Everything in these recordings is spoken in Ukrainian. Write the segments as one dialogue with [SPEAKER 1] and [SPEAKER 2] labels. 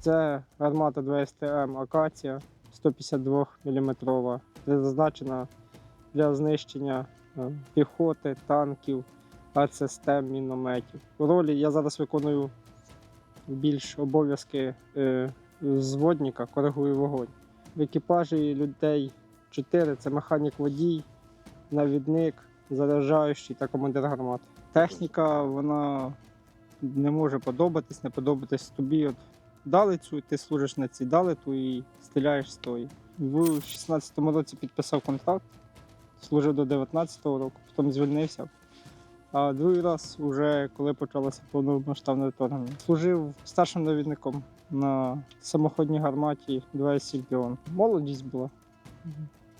[SPEAKER 1] Це гармата 2STM Акація 152 мм, призначена для знищення е, піхоти, танків, артсистем, мінометів. У ролі я зараз виконую більш обов'язки е, зводника, коригую вогонь. В екіпажі людей 4 це механік водій, навідник, заряджаючий та командир гармати. Техніка вона не може подобатись, не подобатись тобі. От дали цю, ти служиш на цій, дали ту і стріляєш з тої. В 16-му році підписав контракт, служив до 19-го року, потім звільнився. А другий раз, вже коли почалося повномасштабне вторгнення, служив старшим навідником на самоходній гарматі 20 Сільпіон. Молодість була.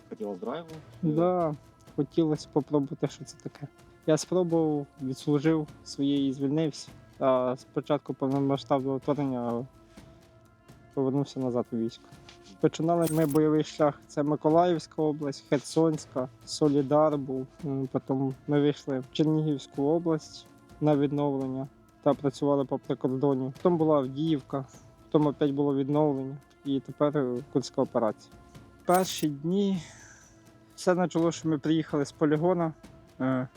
[SPEAKER 2] Хотілося драйву.
[SPEAKER 1] Да, хотілося спробувати, що це таке. Я спробував, відслужив своє і звільнився. А спочатку повномасштабного вторгнення повернувся назад у військо. Починали ми бойовий шлях. Це Миколаївська область, Херсонська, Солідар був. Потім ми вийшли в Чернігівську область на відновлення та працювали по прикордоні. Потім була Авдіївка, потім опять було відновлення і тепер Курська операція. Перші дні все почало, що ми приїхали з полігона, е,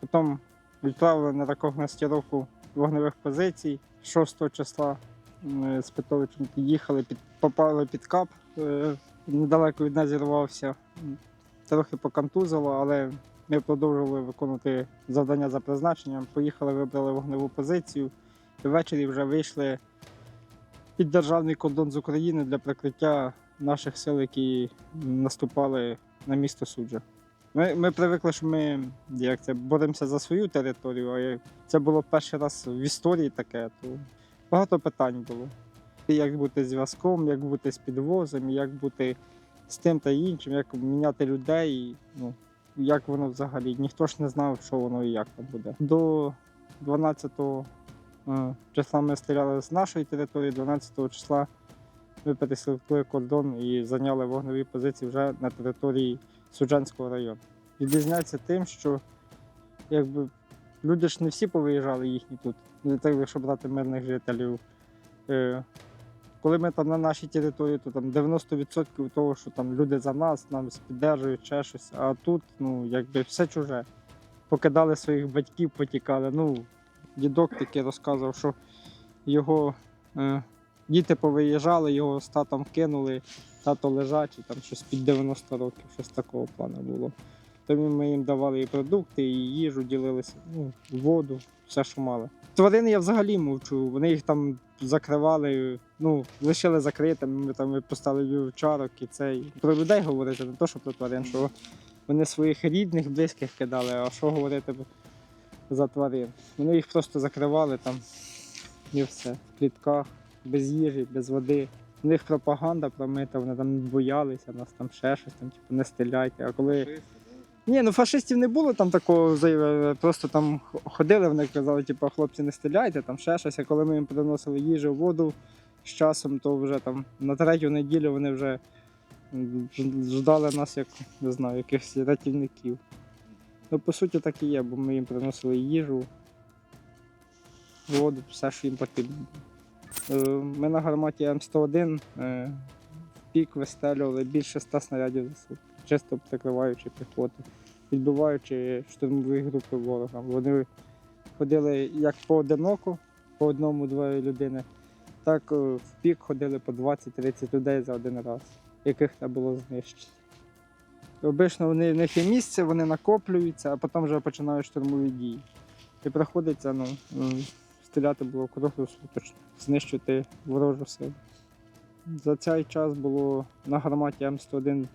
[SPEAKER 1] потім відправили на рекогностіровку вогневих позицій 6 числа. З Петровичем їхали, під, попали під кап, е, недалеко від нас зірвався. Трохи поконтузило, але ми продовжували виконувати завдання за призначенням. Поїхали, вибрали вогневу позицію. І ввечері вже вийшли під державний кордон з України для прикриття наших сил, які наступали на місто Суджа. Ми, ми привикли, що ми як це, боремося за свою територію, а це було перший раз в історії таке, то багато питань було. Як бути зв'язком, як бути з підвозом, як бути з тим та іншим, як міняти людей. Ну, як воно взагалі. Ніхто ж не знав, що воно і як там буде. До 12 е, числа ми стріляли з нашої території, 12-го числа ми пересекли кордон і зайняли вогневі позиції вже на території Суджанського району. Відрізняється тим, що якби люди ж не всі повиїжджали їхні тут, якщо брати мирних жителів. Е, коли ми там на нашій території, то там 90% того, що там люди за нас, нам піддержують ще щось. А тут, ну, якби все чуже. Покидали своїх батьків, потікали. Ну, дідок таки розказував, що його е, діти повиїжджали, його з татом кинули, тато лежачий, там щось під 90 років, щось такого плану було. Тому ми їм давали і продукти, і їжу, ділилися, ну, воду, все, що мали. Тварини я взагалі мовчу. Вони їх там закривали, ну, лишили закритими, ми там поставили вівчарок і цей. Про людей говорити, не то, що про тварин, що вони своїх рідних, близьких кидали, а що говорити за тварин. Вони їх просто закривали там і все. В клітках, без їжі, без води. У них пропаганда промита, вони там боялися, нас там ще щось, там, типу, не стріляйте. А коли. Ні, ну фашистів не було там такого, заяви, просто там ходили, вони казали, типу, хлопці, не стріляйте, там ще щось. А коли ми їм приносили їжу, воду з часом, то вже там на третю неділю вони вже ждали нас як не знаю, якихось рятівників. Ну, по суті, так і є, бо ми їм приносили їжу, воду, все, що їм потрібно. Е, Ми на гарматі М101 е, в пік вистрелювали більше 100 снарядів за сутки, чисто прикриваючи піхоту, відбиваючи штурмові групи ворога. Вони ходили як поодиноко, по одному-двоє людини, так е, в пік ходили по 20-30 людей за один раз, яких треба було знищити. Обично вони в них є місце, вони накоплюються, а потім вже починають штурмові дії. І приходиться ну, стріляти було круглосуточно, знищити ворожу силу. За цей час було на гарматі М101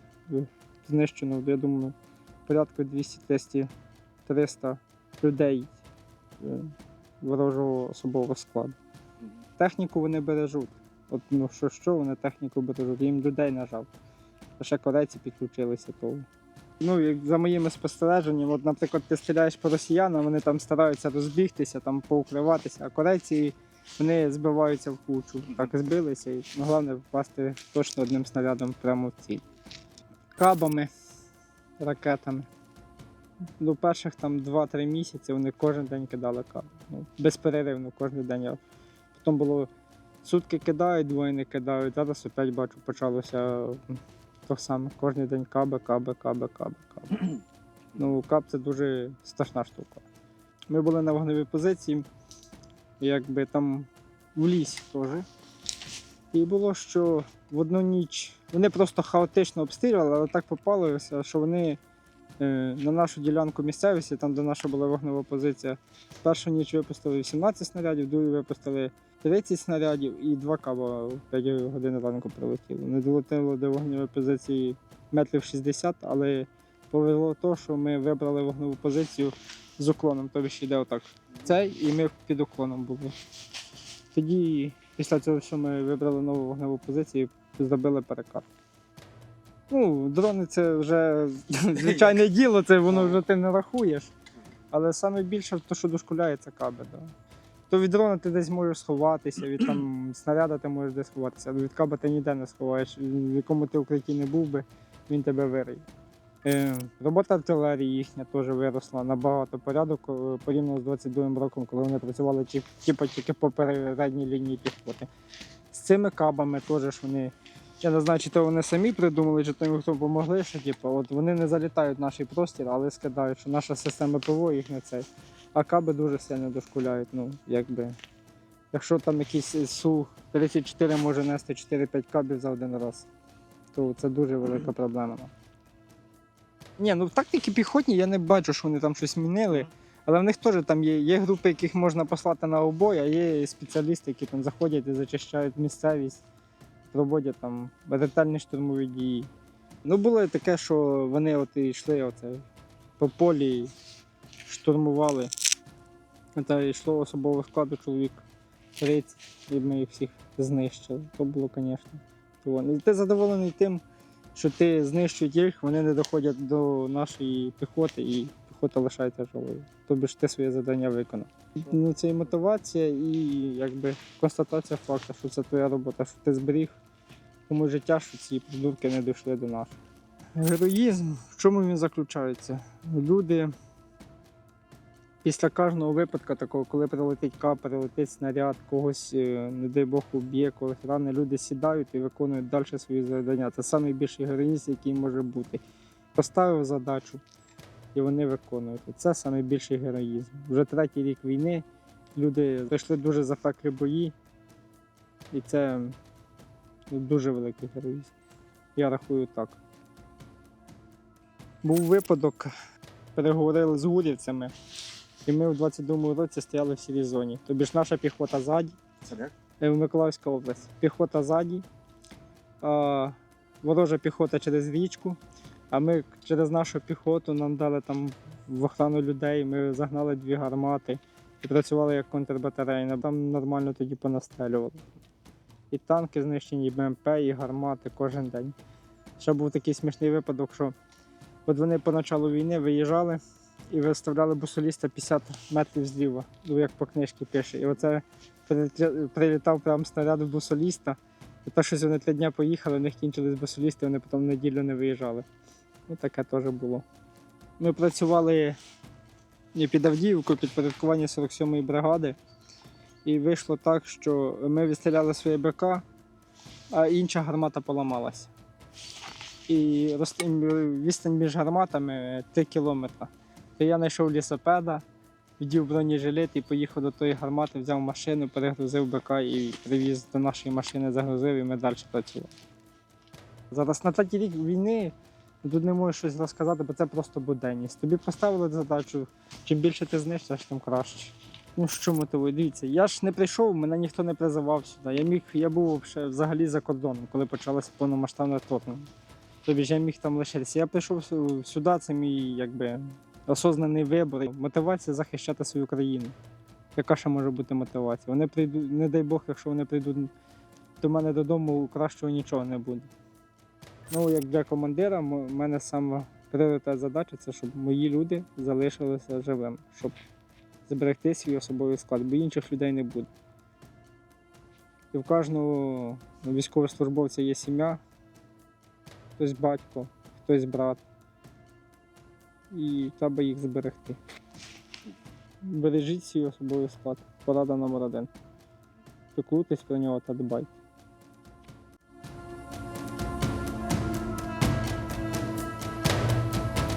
[SPEAKER 1] знищено, я думаю, порядку 200-300 людей е, ворожого особового складу. Техніку вони бережуть. От, ну, що, що вони техніку бережуть, їм людей не жалко. А ще корейці підключилися то. Ну, як за моїми спостереженнями, от, наприклад, ти стріляєш по росіянам, вони там стараються розбігтися, там поукриватися, а корейці вони збиваються в кучу. Так збилися і ну, головне впасти точно одним снарядом прямо в ціль. Кабами, ракетами. До перших там 2-3 місяці вони кожен день кидали каби. Ну, безперервно кожен день. Потім було Сутки кидають, двоє не кидають. Зараз опять бачу, почалося то саме. Кожен день каби, каби, каби, каби, каби. Ну, кап це дуже страшна штука. Ми були на вогневій позиції, якби там в лісі теж. І було, що в одну ніч вони просто хаотично обстрілювали, але так попалося, що вони е, на нашу ділянку місцевості, там де наша була вогнева позиція, першу ніч випустили 18 снарядів, другу випустили 30 снарядів і два каба в 5 годин ранку прилетіло. Не долетіло до вогневої позиції метрів 60, але повезло то, що ми вибрали вогневу позицію з уклоном, тобі ж йде отак. Цей і ми під уклоном були. Тоді, після цього, що ми вибрали нову вогневу позицію, зробили перекат. Ну, дрони це вже звичайне діло, це воно вже ти не рахуєш. Але саме більше те, що дошкуляє, це каби. Да. То від дрона ти десь можеш сховатися, від там снаряда ти можеш десь сховатися, але від каба ти ніде не сховаєш. В якому ти укритті не був би, він тебе вириє. Е, робота артилерії їхня теж виросла набагато порядок е, порівняно з 22 роком, коли вони працювали типу, тільки по передній лінії піхоти. З цими кабами теж ж вони. Я не знаю, чи то вони самі придумали, чи то їм хто допомогли, що типу, от вони не залітають в наш простір, але скидають, що наша система ПВО їх не цей. А каби дуже сильно дошкуляють. Ну, якби. Якщо там якийсь Су-34 може нести 4-5 кабів за один раз, то це дуже велика проблема. Ні, ну тактики піхотні я не бачу, що вони там щось змінили. Але в них теж там є, є групи, яких можна послати на обой, а є спеціалісти, які там заходять і зачищають місцевість, проводять там ретельні штурмові дії. Ну, було таке, що вони от йшли оце, по полі, штурмували. Це йшло особового складу чоловік 30, і ми їх всіх знищили. То було, звісно. Ти задоволений тим, що ти знищують їх, вони не доходять до нашої піхоти і піхота лишається живою. Тобі ж ти своє завдання виконав. Ну, це і мотивація, і якби констатація факту, що це твоя робота, що ти зберіг комусь життя, що ці придурки не дійшли до нас. Героїзм, в чому він заключається? Люди після кожного випадку, такого, коли прилетить кап, прилетить снаряд, когось, е, не дай Бог, уб'є, когось ране, люди сідають і виконують далі свої завдання. Це найбільший героїзм, який може бути. Поставив задачу і вони виконують. Це найбільший героїзм. Вже третій рік війни люди пройшли дуже запеклі бої, і це дуже великий героїзм. Я рахую так. Був випадок, переговорили з гурівцями, і ми в 22-му році стояли в сірій зоні. Тобі ж наша піхота ззаді,
[SPEAKER 2] Це де?
[SPEAKER 1] е, в Миколаївська область. Піхота ззаді, ворожа піхота через річку, а ми через нашу піхоту нам дали там в охрану людей. Ми загнали дві гармати і працювали як контрбатарейна. Там нормально тоді понастрелювали. І танки знищені, і БМП, і гармати кожен день. Ще був такий смішний випадок, що от вони по началу війни виїжджали і виставляли бусоліста 50 метрів зліва, ну як по книжці пише. І оце прилітав прям снаряд в бусоліста. І те, що вони три дня поїхали, у них кінчились бусолісти, вони потім неділю не виїжджали. Таке теж було. Ми працювали під Авдіївкою, підпорядкування 47-ї бригади. І вийшло так, що ми відстріляли своє БК, а інша гармата поламалася. І відстань між гарматами 3 кілометри. То я знайшов лісопеда, вдів бронежилет і поїхав до тої гармати, взяв машину, перегрузив БК і привіз до нашої машини, загрузив і ми далі працювали. Зараз на третій рік війни тут не можу щось розказати, бо це просто буденність. Тобі поставили задачу, чим більше ти знищиш, тим краще. Ну що мотивує? Дивіться, я ж не прийшов, мене ніхто не призивав сюди. Я міг, я був взагалі за кордоном, коли почалося повномасштабне вторгнення. Тобі ж я міг там лишитися. Я прийшов сюди, це мій якби осознаний вибір. Мотивація захищати свою країну. Яка ще може бути мотивація? Вони прийдуть, не дай Бог, якщо вони прийдуть до мене додому, кращого нічого не буде. Ну, як для командира, у мене саме пріоритет задача це щоб мої люди залишилися живими, щоб зберегти свій особовий склад, бо інших людей не буде. І в кожного військовослужбовця є сім'я, хтось батько, хтось брат. І треба їх зберегти. Бережіть свій особовий склад. Порада номер один. Піклуйтесь про нього та дбайте.